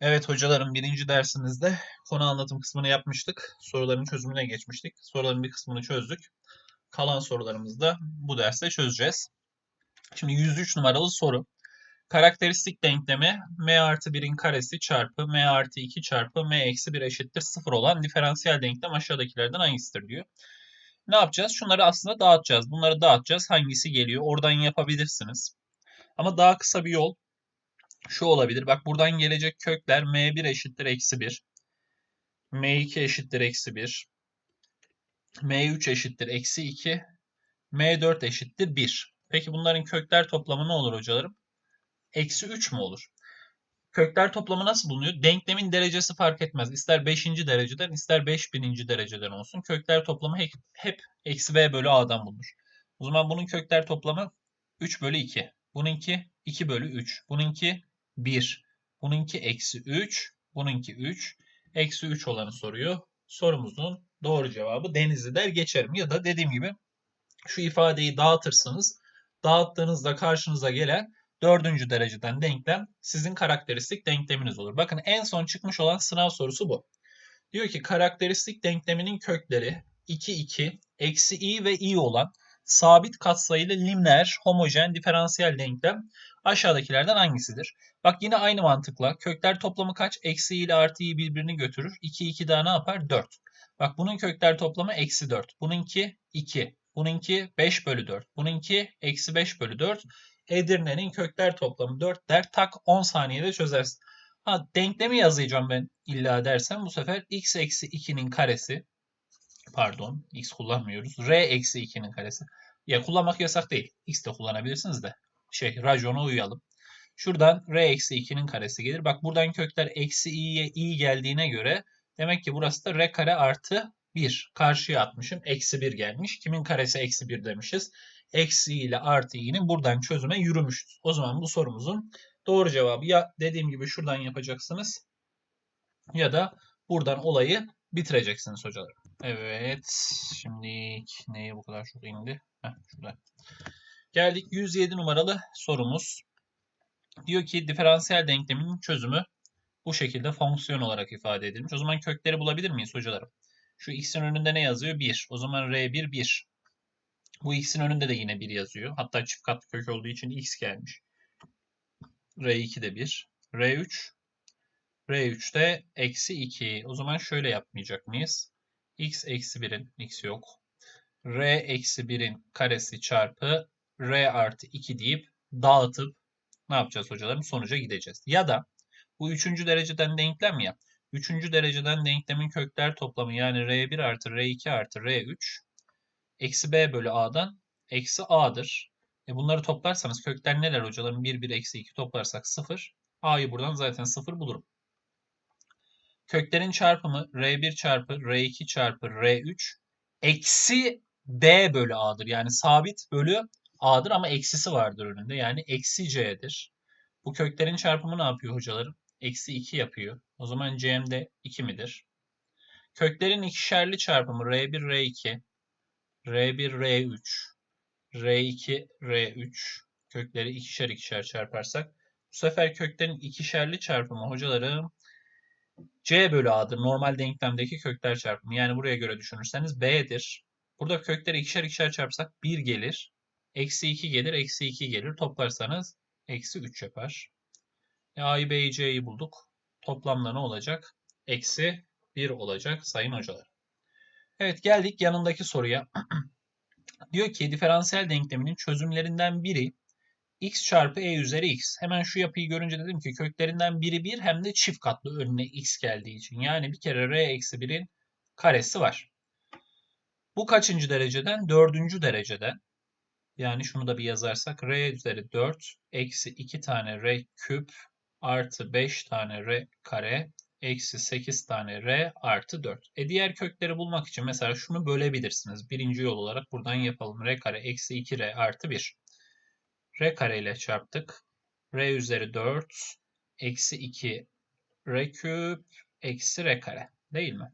Evet hocalarım birinci dersimizde konu anlatım kısmını yapmıştık. Soruların çözümüne geçmiştik. Soruların bir kısmını çözdük. Kalan sorularımızı da bu derste çözeceğiz. Şimdi 103 numaralı soru. Karakteristik denklemi m artı 1'in karesi çarpı m artı 2 çarpı m eksi 1 eşittir 0 olan diferansiyel denklem aşağıdakilerden hangisidir diyor. Ne yapacağız? Şunları aslında dağıtacağız. Bunları dağıtacağız. Hangisi geliyor? Oradan yapabilirsiniz. Ama daha kısa bir yol şu olabilir. Bak buradan gelecek kökler m1 eşittir eksi 1. m2 eşittir eksi 1. m3 eşittir eksi 2. m4 eşittir 1. Peki bunların kökler toplamı ne olur hocalarım? Eksi 3 mü olur? Kökler toplamı nasıl bulunuyor? Denklemin derecesi fark etmez. İster 5. dereceden ister 5000. dereceden olsun. Kökler toplamı hep, hep eksi b bölü a'dan bulunur. O zaman bunun kökler toplamı 3 bölü 2. Bununki 2 bölü 3. Bununki 1. Bununki eksi 3. Bununki 3. Eksi 3 olanı soruyor. Sorumuzun doğru cevabı Denizli der geçerim. Ya da dediğim gibi şu ifadeyi dağıtırsınız. Dağıttığınızda karşınıza gelen dördüncü dereceden denklem sizin karakteristik denkleminiz olur. Bakın en son çıkmış olan sınav sorusu bu. Diyor ki karakteristik denkleminin kökleri 2, 2, eksi i ve i olan sabit katsayılı lineer homojen diferansiyel denklem aşağıdakilerden hangisidir? Bak yine aynı mantıkla kökler toplamı kaç? Eksi ile artıyı birbirini götürür. 2 2 daha ne yapar? 4. Bak bunun kökler toplamı eksi 4. Bununki 2. Bununki 5 bölü 4. Bununki eksi 5 bölü 4. Edirne'nin kökler toplamı 4 der. Tak 10 saniyede çözersin. Ha, denklemi yazacağım ben illa dersem bu sefer x eksi 2'nin karesi pardon x kullanmıyoruz. r eksi 2'nin karesi. Ya kullanmak yasak değil. x de kullanabilirsiniz de. Şey racona uyalım. Şuradan r eksi 2'nin karesi gelir. Bak buradan kökler eksi i'ye i geldiğine göre demek ki burası da r kare artı 1. Karşıya atmışım. Eksi 1 gelmiş. Kimin karesi eksi 1 demişiz. Eksi ile artı i'nin buradan çözüme yürümüşüz. O zaman bu sorumuzun doğru cevabı ya dediğim gibi şuradan yapacaksınız ya da buradan olayı bitireceksiniz hocalar. Evet. Şimdi neye bu kadar çok indi? Heh, şurada. Geldik 107 numaralı sorumuz. Diyor ki diferansiyel denklemin çözümü bu şekilde fonksiyon olarak ifade edilmiş. O zaman kökleri bulabilir miyiz hocalarım? Şu x'in önünde ne yazıyor? 1. O zaman r1 1. Bu x'in önünde de yine 1 yazıyor. Hatta çift katlı kök olduğu için x gelmiş. r2 de 1. r3 r3'te eksi 2. O zaman şöyle yapmayacak mıyız? x eksi 1'in x yok. r eksi 1'in karesi çarpı r artı 2 deyip dağıtıp ne yapacağız hocalarım? Sonuca gideceğiz. Ya da bu üçüncü dereceden denklem ya. Üçüncü dereceden denklemin kökler toplamı yani r1 artı r2 artı r3 eksi b bölü a'dan eksi a'dır. E bunları toplarsanız kökler neler hocalarım? 1, 1, eksi 2 toplarsak 0. a'yı buradan zaten 0 bulurum. Köklerin çarpımı r1 çarpı r2 çarpı r3 eksi b bölü a'dır. Yani sabit bölü a'dır ama eksisi vardır önünde. Yani eksi c'dir. Bu köklerin çarpımı ne yapıyor hocalarım? Eksi 2 yapıyor. O zaman c'm de 2 midir? Köklerin ikişerli çarpımı r1 r2 r1 r3 r2 r3 kökleri ikişer ikişer çarparsak bu sefer köklerin ikişerli çarpımı hocalarım C bölü A'dır. Normal denklemdeki kökler çarpımı. Yani buraya göre düşünürseniz B'dir. Burada kökleri ikişer ikişer çarpsak 1 gelir. Eksi 2 gelir. Eksi 2 gelir. Toplarsanız eksi 3 yapar. E, A'yı B'yi C'yi bulduk. Toplamda ne olacak? Eksi 1 olacak sayın hocalar. Evet geldik yanındaki soruya. Diyor ki diferansiyel denkleminin çözümlerinden biri x çarpı e üzeri x. Hemen şu yapıyı görünce dedim ki köklerinden biri 1 hem de çift katlı önüne x geldiği için. Yani bir kere r eksi 1'in karesi var. Bu kaçıncı dereceden? Dördüncü dereceden. Yani şunu da bir yazarsak r üzeri 4 eksi 2 tane r küp artı 5 tane r kare eksi 8 tane r artı 4. E diğer kökleri bulmak için mesela şunu bölebilirsiniz. Birinci yol olarak buradan yapalım. r kare eksi 2r artı 1 r kare ile çarptık. r üzeri 4 eksi 2 r küp eksi r kare değil mi?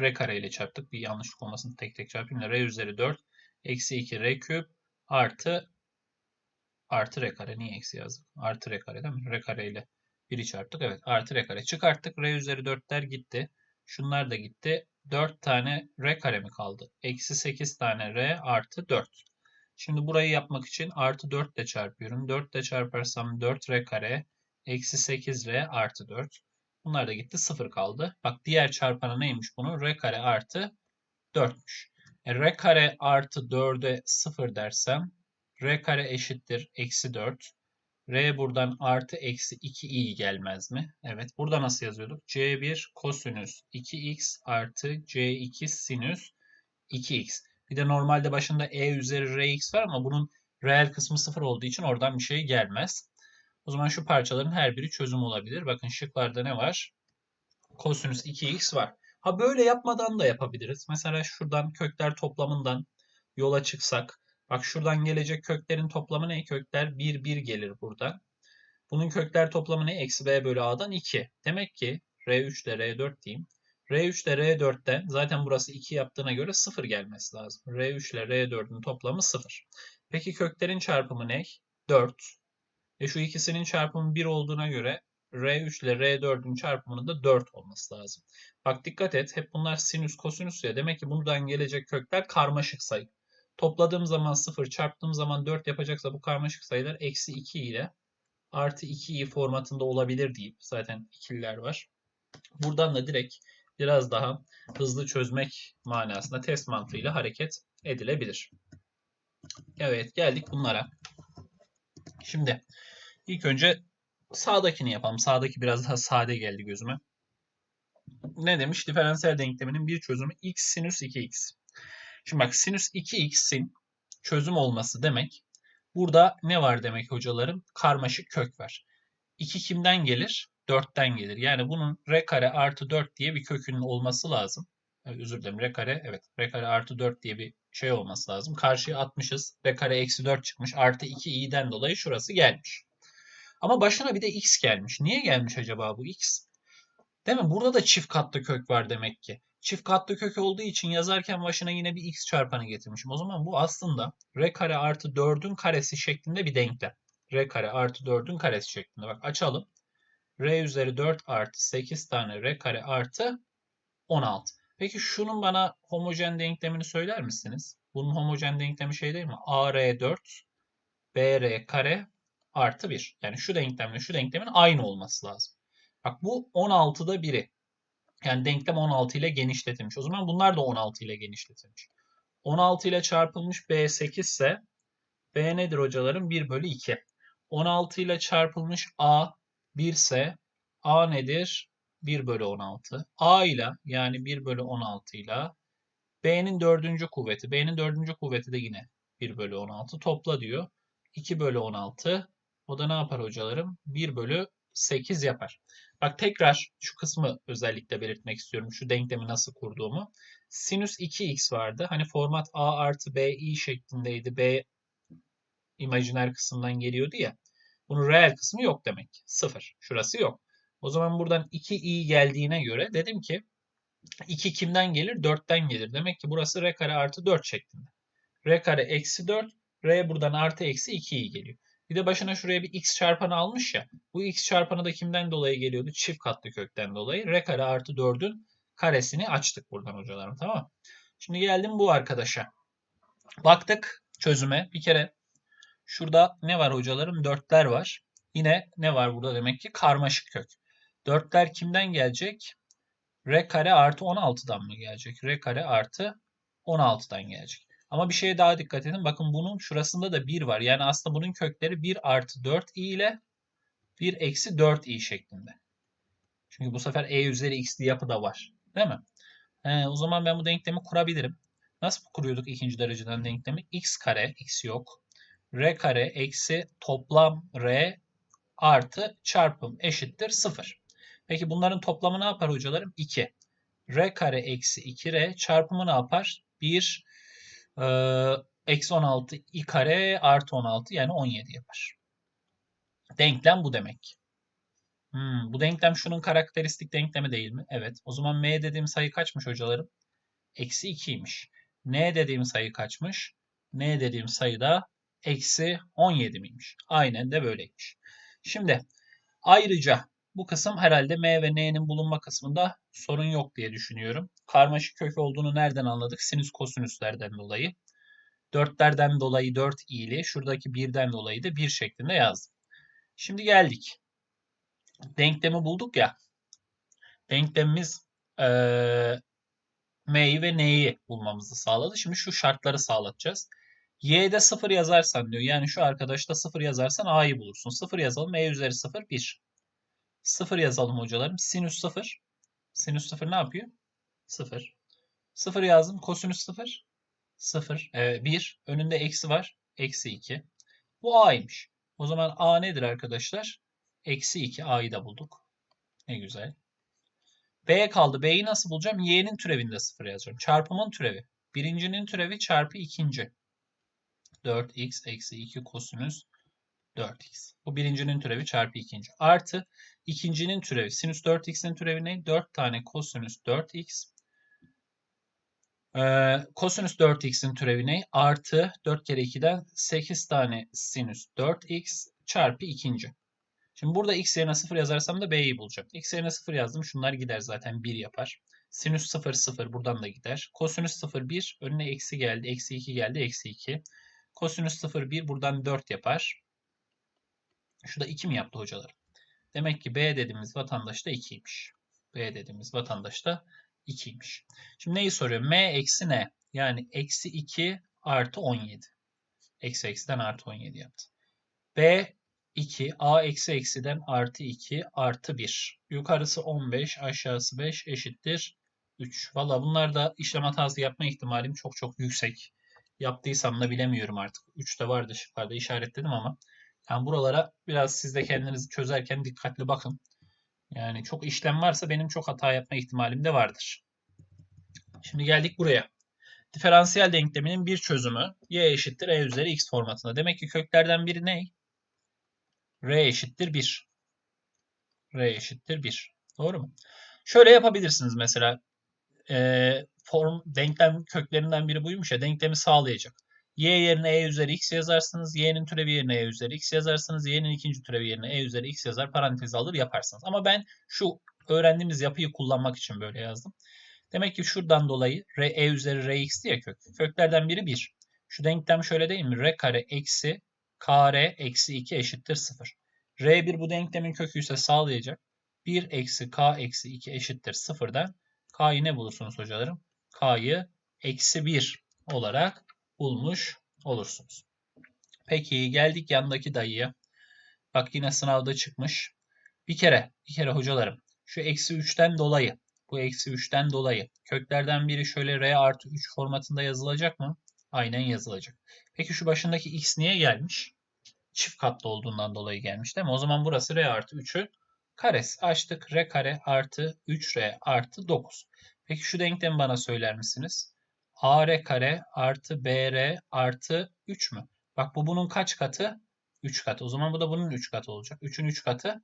r kare ile çarptık. Bir yanlışlık olmasın tek tek çarpayım da r üzeri 4 eksi 2 r küp artı artı r kare. Niye eksi yazdık? Artı r kare değil mi? r kare ile 1'i çarptık. Evet artı r kare. Çıkarttık. r üzeri 4'ler gitti. Şunlar da gitti. 4 tane r kare mi kaldı? Eksi 8 tane r artı 4. Şimdi burayı yapmak için artı 4 ile çarpıyorum. 4 ile çarparsam 4r kare eksi 8r artı 4. Bunlar da gitti 0 kaldı. Bak diğer çarpanı neymiş bunun? r kare artı 4'müş. E, r kare artı 4'e 0 dersem r kare eşittir eksi 4. R buradan artı eksi 2i gelmez mi? Evet. Burada nasıl yazıyorduk? C1 kosinüs 2x artı C2 sinüs 2x. Bir de normalde başında e üzeri rx var ama bunun reel kısmı 0 olduğu için oradan bir şey gelmez. O zaman şu parçaların her biri çözüm olabilir. Bakın şıklarda ne var? Kosinüs 2x var. Ha böyle yapmadan da yapabiliriz. Mesela şuradan kökler toplamından yola çıksak. Bak şuradan gelecek köklerin toplamı ne? Kökler 1, 1 gelir buradan. Bunun kökler toplamı ne? Eksi b bölü a'dan 2. Demek ki R3 ile R4 diyeyim. R3 ile R4'ten zaten burası 2 yaptığına göre 0 gelmesi lazım. R3 ile R4'ün toplamı 0. Peki köklerin çarpımı ne? 4. E şu ikisinin çarpımı 1 olduğuna göre R3 ile R4'ün çarpımının da 4 olması lazım. Bak dikkat et. Hep bunlar sinüs kosinüs ya. Demek ki buradan gelecek kökler karmaşık sayı. Topladığım zaman 0, çarptığım zaman 4 yapacaksa bu karmaşık sayılar eksi 2 ile artı 2i formatında olabilir deyip zaten ikililer var. Buradan da direkt biraz daha hızlı çözmek manasında test mantığıyla hareket edilebilir. Evet geldik bunlara. Şimdi ilk önce sağdakini yapalım. Sağdaki biraz daha sade geldi gözüme. Ne demiş? Diferansiyel denkleminin bir çözümü x sinüs 2x. Şimdi bak sinüs 2x'in çözüm olması demek burada ne var demek hocalarım? Karmaşık kök var. 2 kimden gelir? 4'ten gelir. Yani bunun r kare artı 4 diye bir kökünün olması lazım. Özür dilerim r kare evet r kare artı 4 diye bir şey olması lazım. Karşıya atmışız. r kare eksi 4 çıkmış. Artı 2 i'den dolayı şurası gelmiş. Ama başına bir de x gelmiş. Niye gelmiş acaba bu x? Değil mi? Burada da çift katlı kök var demek ki. Çift katlı kök olduğu için yazarken başına yine bir x çarpanı getirmişim. O zaman bu aslında r kare artı 4'ün karesi şeklinde bir denklem. r kare artı 4'ün karesi şeklinde. Bak açalım. r üzeri 4 artı 8 tane r kare artı 16. Peki şunun bana homojen denklemini söyler misiniz? Bunun homojen denklemi şey değil mi? AR4 BR kare artı 1. Yani şu denklemle şu denklemin aynı olması lazım. Bak bu 16'da biri. Yani denklem 16 ile genişletilmiş. O zaman bunlar da 16 ile genişletilmiş. 16 ile çarpılmış B 8 ise B nedir hocalarım? 1 bölü 2. 16 ile çarpılmış A 1 ise A nedir? 1 bölü 16. A ile yani 1 bölü 16 ile B'nin dördüncü kuvveti. B'nin dördüncü kuvveti de yine 1 bölü 16. Topla diyor. 2 bölü 16. O da ne yapar hocalarım? 1 bölü 8 yapar. Bak tekrar şu kısmı özellikle belirtmek istiyorum. Şu denklemi nasıl kurduğumu. Sinüs 2x vardı. Hani format a artı b i şeklindeydi. b imajiner kısımdan geliyordu ya. Bunun reel kısmı yok demek. Sıfır. Şurası yok. O zaman buradan 2i geldiğine göre dedim ki 2 kimden gelir? 4'ten gelir. Demek ki burası r kare artı 4 şeklinde. r kare eksi 4. r buradan artı eksi 2i geliyor. Bir de başına şuraya bir x çarpanı almış ya. Bu x çarpanı da kimden dolayı geliyordu? Çift katlı kökten dolayı. R kare artı 4'ün karesini açtık buradan hocalarım tamam? Şimdi geldim bu arkadaşa. Baktık çözüme. Bir kere şurada ne var hocalarım? Dörtler var. Yine ne var burada demek ki? Karmaşık kök. Dörtler kimden gelecek? R kare artı 16'dan mı gelecek? R kare artı 16'dan gelecek. Ama bir şeye daha dikkat edin. Bakın bunun şurasında da 1 var. Yani aslında bunun kökleri 1 artı 4i ile 1 eksi 4i şeklinde. Çünkü bu sefer e üzeri x'li yapı da var. Değil mi? He, o zaman ben bu denklemi kurabilirim. Nasıl kuruyorduk ikinci dereceden denklemi? x kare, x yok. r kare eksi toplam r artı çarpım eşittir 0. Peki bunların toplamı ne yapar hocalarım? 2. r kare eksi 2r çarpımı ne yapar? 1 ee, eksi 16 i kare artı 16 yani 17 yapar. Denklem bu demek. Hmm, bu denklem şunun karakteristik denklemi değil mi? Evet. O zaman m dediğim sayı kaçmış hocalarım? Eksi 2'ymiş. n dediğim sayı kaçmış? n dediğim sayı da eksi 17 miymiş? Aynen de böyleymiş. Şimdi ayrıca Bu kısım herhalde m ve n'nin bulunma kısmında sorun yok diye düşünüyorum. Karmaşık kök olduğunu nereden anladık? Sinüs kosinüslerden dolayı. 4'lerden dolayı 4 i'li, şuradaki 1'den dolayı da 1 şeklinde yazdım. Şimdi geldik. Denklemi bulduk ya. Denklemimiz ee, m'yi ve n'yi bulmamızı sağladı. Şimdi şu şartları sağlatacağız. Y'de 0 yazarsan diyor. Yani şu arkadaşta 0 yazarsan A'yı bulursun. 0 yazalım. E üzeri 0 1. 0 yazalım hocalarım. Sinüs 0. Sinüs 0 ne yapıyor? 0. 0 yazdım. Kosinüs 0. 0. Ee, 1. Önünde eksi var. Eksi 2. Bu A'ymış. O zaman A nedir arkadaşlar? Eksi 2. A'yı da bulduk. Ne güzel. B kaldı. B'yi nasıl bulacağım? Y'nin türevinde 0 yazacağım. Çarpımın türevi. Birincinin türevi çarpı ikinci. 4x eksi 2 kosinüs 4x. Bu birincinin türevi çarpı ikinci. Artı ikincinin türevi. Sinüs 4x'in türevi ne? 4 tane kosinüs 4x. Ee, kosinüs 4x'in türevi ne? Artı 4 kere 2'den 8 tane sinüs 4x çarpı ikinci. Şimdi burada x yerine 0 yazarsam da b'yi bulacağım. x yerine 0 yazdım. Şunlar gider zaten 1 yapar. Sinüs 0 0 buradan da gider. Kosinüs 0 1 önüne eksi geldi. Eksi 2 geldi. Eksi 2. Kosinüs 0 1 buradan 4 yapar. Şu da 2 mi yaptı hocalar? Demek ki B dediğimiz vatandaş da 2'ymiş. B dediğimiz vatandaş da 2'ymiş. Şimdi neyi soruyor? M eksi ne? Yani eksi 2 artı 17. Eksi eksiden artı 17 yaptı. B 2, A eksi eksiden artı 2 artı 1. Yukarısı 15, aşağısı 5 eşittir 3. Valla bunlar da işlem hatası yapma ihtimalim çok çok yüksek. Yaptıysam da bilemiyorum artık. 3'te vardı şıklarda işaretledim ama. Yani buralara biraz siz de kendinizi çözerken dikkatli bakın. Yani çok işlem varsa benim çok hata yapma ihtimalim de vardır. Şimdi geldik buraya. Diferansiyel denkleminin bir çözümü y eşittir e üzeri x formatında. Demek ki köklerden biri ne? r eşittir 1. r eşittir 1. Doğru mu? Şöyle yapabilirsiniz mesela. E, form denklem köklerinden biri buymuş ya denklemi sağlayacak. Y yerine e üzeri x yazarsınız. y'nin türevi yerine e üzeri x yazarsınız. y'nin ikinci türevi yerine e üzeri x yazar. Parantez alır yaparsınız. Ama ben şu öğrendiğimiz yapıyı kullanmak için böyle yazdım. Demek ki şuradan dolayı r, e üzeri rx diye kök. Köklerden biri 1. Şu denklem şöyle değil mi? r kare eksi kare eksi 2 eşittir 0. r1 bu denklemin kökü ise sağlayacak. 1 eksi k eksi 2 eşittir 0'dan k'yı ne bulursunuz hocalarım? k'yı eksi 1 olarak bulmuş olursunuz. Peki geldik yandaki dayıya. Bak yine sınavda çıkmış. Bir kere, bir kere hocalarım. Şu eksi 3'ten dolayı, bu eksi 3'ten dolayı köklerden biri şöyle r artı 3 formatında yazılacak mı? Aynen yazılacak. Peki şu başındaki x niye gelmiş? Çift katlı olduğundan dolayı gelmiş değil mi? O zaman burası r artı 3'ü karesi. Açtık r kare artı 3r artı 9. Peki şu denklemi bana söyler misiniz? Ar kare artı br artı 3 mü? Bak bu bunun kaç katı? 3 katı. O zaman bu da bunun 3 katı olacak. 3'ün 3 katı.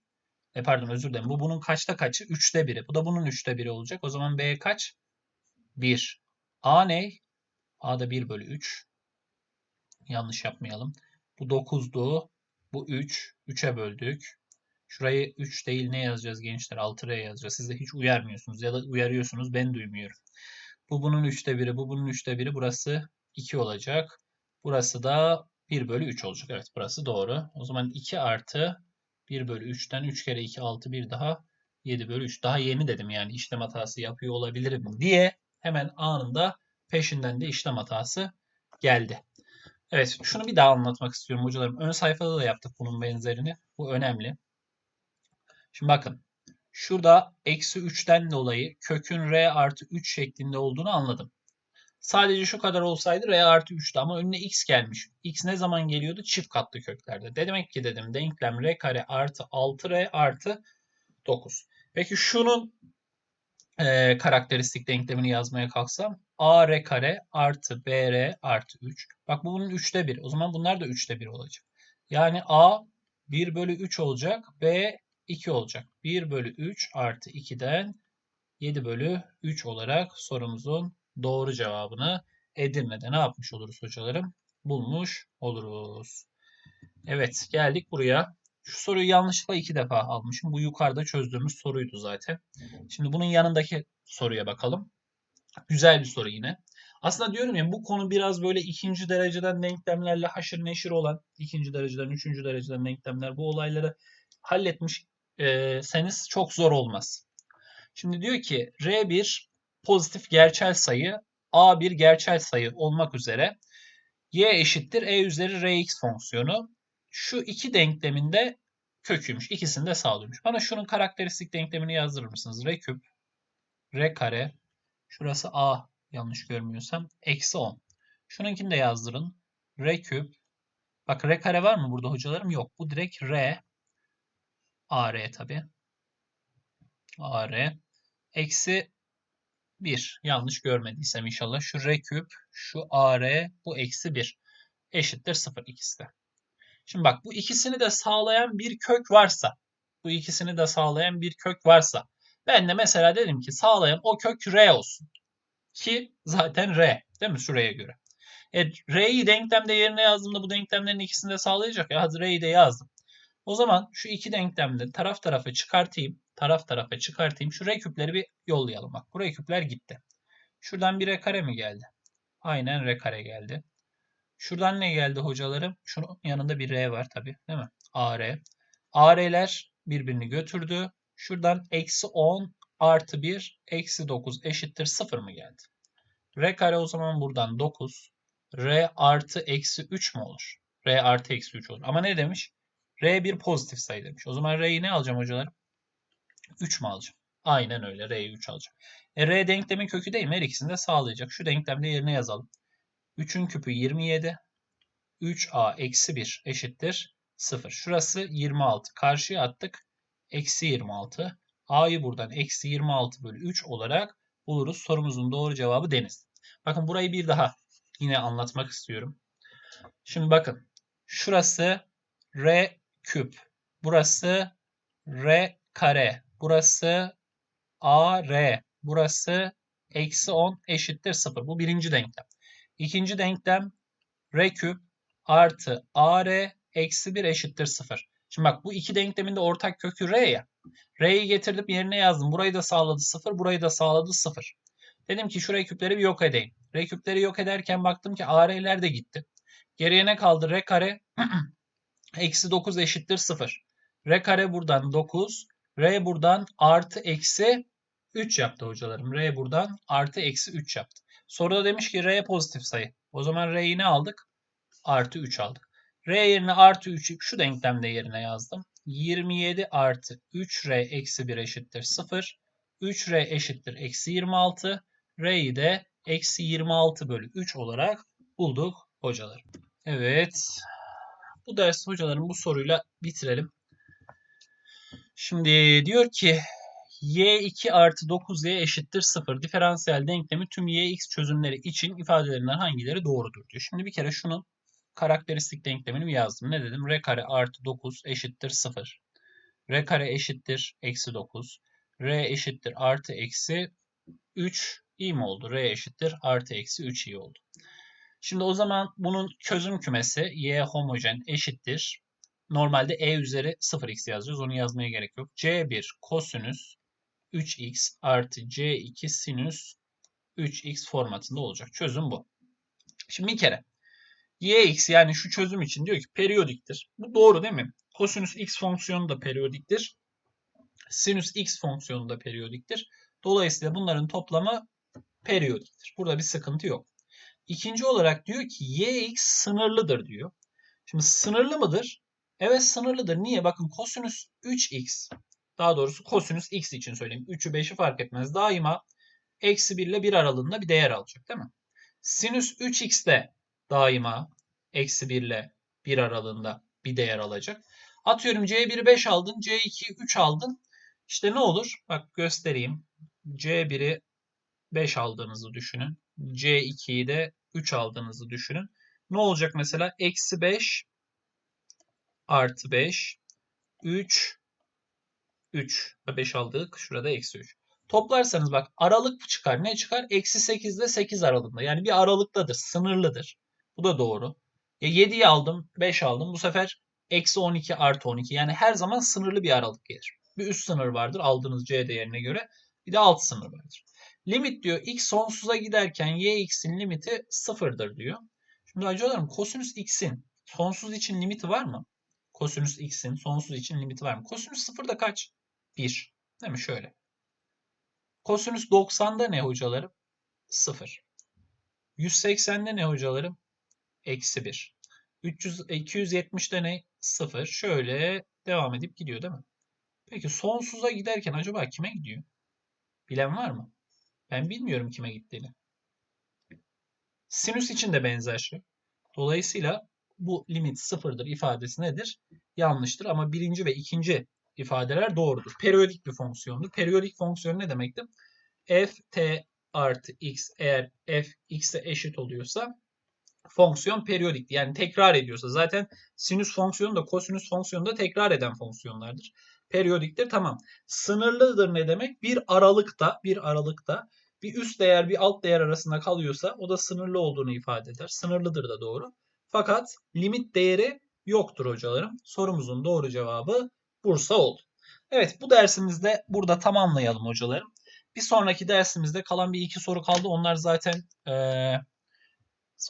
E pardon özür dilerim. Bu bunun kaçta kaçı? 3'te 1'i. Bu da bunun 3'te 1'i olacak. O zaman b kaç? 1. a ne? a da 1 bölü 3. Yanlış yapmayalım. Bu 9'du. Bu 3. 3'e böldük. Şurayı 3 değil ne yazacağız gençler? 6'ya yazacağız. Siz de hiç uyarmıyorsunuz ya da uyarıyorsunuz ben duymuyorum. Bu bunun 3'te 1'i, bu bunun 3'te 1'i. Burası 2 olacak. Burası da 1 bölü 3 olacak. Evet burası doğru. O zaman 2 artı 1 bölü 3'ten 3 kere 2 6 bir daha 7 bölü 3. Daha yeni dedim yani işlem hatası yapıyor olabilirim diye hemen anında peşinden de işlem hatası geldi. Evet şunu bir daha anlatmak istiyorum hocalarım. Ön sayfada da yaptık bunun benzerini. Bu önemli. Şimdi bakın. Şurada eksi 3'ten dolayı kökün r artı 3 şeklinde olduğunu anladım. Sadece şu kadar olsaydı r artı 3'tü ama önüne x gelmiş. x ne zaman geliyordu? Çift katlı köklerde. Demek ki dedim denklem r kare artı 6r artı 9. Peki şunun e, karakteristik denklemini yazmaya kalksam a r kare artı b r artı 3. Bak bu bunun 3'te 1. O zaman bunlar da 3'te 1 olacak. Yani a 1 bölü 3 olacak. b 2 olacak. 1 bölü 3 artı 2'den 7 bölü 3 olarak sorumuzun doğru cevabını Edirne'de ne yapmış oluruz hocalarım? Bulmuş oluruz. Evet geldik buraya. Şu soruyu yanlışlıkla iki defa almışım. Bu yukarıda çözdüğümüz soruydu zaten. Şimdi bunun yanındaki soruya bakalım. Güzel bir soru yine. Aslında diyorum ya bu konu biraz böyle ikinci dereceden denklemlerle haşır neşir olan ikinci dereceden, üçüncü dereceden denklemler bu olayları halletmiş e, seniz çok zor olmaz. Şimdi diyor ki R1 pozitif gerçel sayı A1 gerçel sayı olmak üzere y eşittir e üzeri rx fonksiyonu şu iki denkleminde köküymüş. İkisini de sağlıyormuş. Bana şunun karakteristik denklemini yazdırır mısınız? R küp, R kare, şurası A yanlış görmüyorsam, eksi 10. Şununkini de yazdırın. R küp, bak R kare var mı burada hocalarım? Yok. Bu direkt R, AR tabi. AR, eksi 1. Yanlış görmediysem inşallah. Şu R küp, şu AR, bu eksi 1. Eşittir 0 ikisi de. Şimdi bak bu ikisini de sağlayan bir kök varsa, bu ikisini de sağlayan bir kök varsa, ben de mesela dedim ki sağlayan o kök R olsun. Ki zaten R değil mi şuraya göre. E, R'yi denklemde yerine yazdığımda bu denklemlerin ikisini de sağlayacak ya. R'yi de yazdım. O zaman şu iki denklemde taraf tarafa çıkartayım. Taraf tarafa çıkartayım. Şu R bir yollayalım. Bak bu R küpler gitti. Şuradan bir R kare mi geldi? Aynen R kare geldi. Şuradan ne geldi hocalarım? Şunun yanında bir R var tabi değil mi? AR. AR'ler birbirini götürdü. Şuradan eksi 10 artı 1 eksi 9 eşittir 0 mı geldi? R kare o zaman buradan 9. R artı eksi 3 mü olur? R artı eksi 3 olur. Ama ne demiş? R bir pozitif sayı demiş. O zaman R'yi ne alacağım hocalarım? 3 mü alacağım? Aynen öyle. R'yi 3 alacağım. E, R denklemin kökü değil mi? Her ikisini de sağlayacak. Şu denklemde yerine yazalım. 3'ün küpü 27. 3a eksi 1 eşittir 0. Şurası 26. Karşıya attık. Eksi 26. a'yı buradan eksi 26 bölü 3 olarak buluruz. Sorumuzun doğru cevabı deniz. Bakın burayı bir daha yine anlatmak istiyorum. Şimdi bakın. Şurası r küp. Burası r kare. Burası a r. Burası eksi 10 eşittir 0. Bu birinci denklem. İkinci denklem r küp artı ar eksi 1 eşittir 0. Şimdi bak bu iki denklemin de ortak kökü r ya. R'yi getirdim yerine yazdım. Burayı da sağladı 0. Burayı da sağladı 0. Dedim ki şu r küpleri bir yok edeyim. R küpleri yok ederken baktım ki ar'ler de gitti. Geriye ne kaldı? R kare eksi 9 eşittir 0. R kare buradan 9. R buradan artı eksi 3 yaptı hocalarım. R buradan artı eksi 3 yaptı. Soruda demiş ki R pozitif sayı. O zaman R'yi ne aldık? Artı 3 aldık. R yerine artı 3'ü şu denklemde yerine yazdım. 27 artı 3R eksi 1 eşittir 0. 3R eşittir eksi 26. R'yi de eksi 26 bölü 3 olarak bulduk hocalar. Evet. Bu ders hocalarım bu soruyla bitirelim. Şimdi diyor ki y2 artı 9y eşittir 0. Diferansiyel denklemi tüm yx çözümleri için ifadelerinden hangileri doğrudur diyor. Şimdi bir kere şunun karakteristik denklemini yazdım. Ne dedim? r kare artı 9 eşittir 0. r kare eşittir eksi 9. r eşittir artı eksi 3 iyi mi oldu? r eşittir artı eksi 3 iyi oldu. Şimdi o zaman bunun çözüm kümesi y homojen eşittir. Normalde e üzeri 0x yazacağız. Onu yazmaya gerek yok. c1 kosinüs 3x artı c2 sinüs 3x formatında olacak. Çözüm bu. Şimdi bir kere yx yani şu çözüm için diyor ki periyodiktir. Bu doğru değil mi? Kosinüs x fonksiyonu da periyodiktir. Sinüs x fonksiyonu da periyodiktir. Dolayısıyla bunların toplamı periyodiktir. Burada bir sıkıntı yok. İkinci olarak diyor ki yx sınırlıdır diyor. Şimdi sınırlı mıdır? Evet sınırlıdır. Niye? Bakın kosinüs 3x daha doğrusu kosinüs x için söyleyeyim. 3'ü 5'i fark etmez. Daima eksi 1 ile 1 aralığında bir değer alacak değil mi? Sinüs 3x de daima eksi 1 ile 1 aralığında bir değer alacak. Atıyorum C1'i 5 aldın, C2'yi 3 aldın. İşte ne olur? Bak göstereyim. C1'i 5 aldığınızı düşünün. C2'yi de 3 aldığınızı düşünün. Ne olacak mesela? Eksi 5 artı 5 3 3 ve 5 aldık. Şurada eksi 3. Toplarsanız bak aralık çıkar. Ne çıkar? Eksi 8 ile 8 aralığında. Yani bir aralıktadır. Sınırlıdır. Bu da doğru. E 7'yi aldım. 5 aldım. Bu sefer Eksi 12 artı 12. Yani her zaman sınırlı bir aralık gelir. Bir üst sınır vardır aldığınız c değerine göre. Bir de alt sınır vardır. Limit diyor x sonsuza giderken y x'in limiti sıfırdır diyor. Şimdi acıyorum kosinüs x'in sonsuz için limiti var mı? Kosinüs x'in sonsuz için limiti var mı? Kosinüs sıfırda kaç? 1. Değil mi? Şöyle. Kosinüs 90'da ne hocalarım? 0. 180'de ne hocalarım? Eksi 1. 300, 270'de ne? 0. Şöyle devam edip gidiyor değil mi? Peki sonsuza giderken acaba kime gidiyor? Bilen var mı? Ben bilmiyorum kime gittiğini. Sinüs için de benzer şey. Dolayısıyla bu limit sıfırdır ifadesi nedir? Yanlıştır ama birinci ve ikinci ifadeler doğrudur. Periyodik bir fonksiyondur. Periyodik fonksiyon ne demekti? f t artı x eğer f x'e eşit oluyorsa fonksiyon periyodik. Yani tekrar ediyorsa zaten sinüs fonksiyonu da kosinüs fonksiyonu da tekrar eden fonksiyonlardır. Periyodiktir tamam. Sınırlıdır ne demek? Bir aralıkta bir aralıkta bir üst değer bir alt değer arasında kalıyorsa o da sınırlı olduğunu ifade eder. Sınırlıdır da doğru. Fakat limit değeri yoktur hocalarım. Sorumuzun doğru cevabı Bursa oldu. Evet bu dersimizde burada tamamlayalım hocalarım. Bir sonraki dersimizde kalan bir iki soru kaldı. Onlar zaten ee,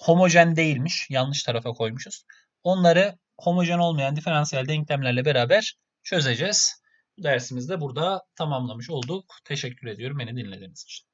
homojen değilmiş. Yanlış tarafa koymuşuz. Onları homojen olmayan diferansiyel denklemlerle beraber çözeceğiz. Bu dersimizi de burada tamamlamış olduk. Teşekkür ediyorum beni dinlediğiniz için.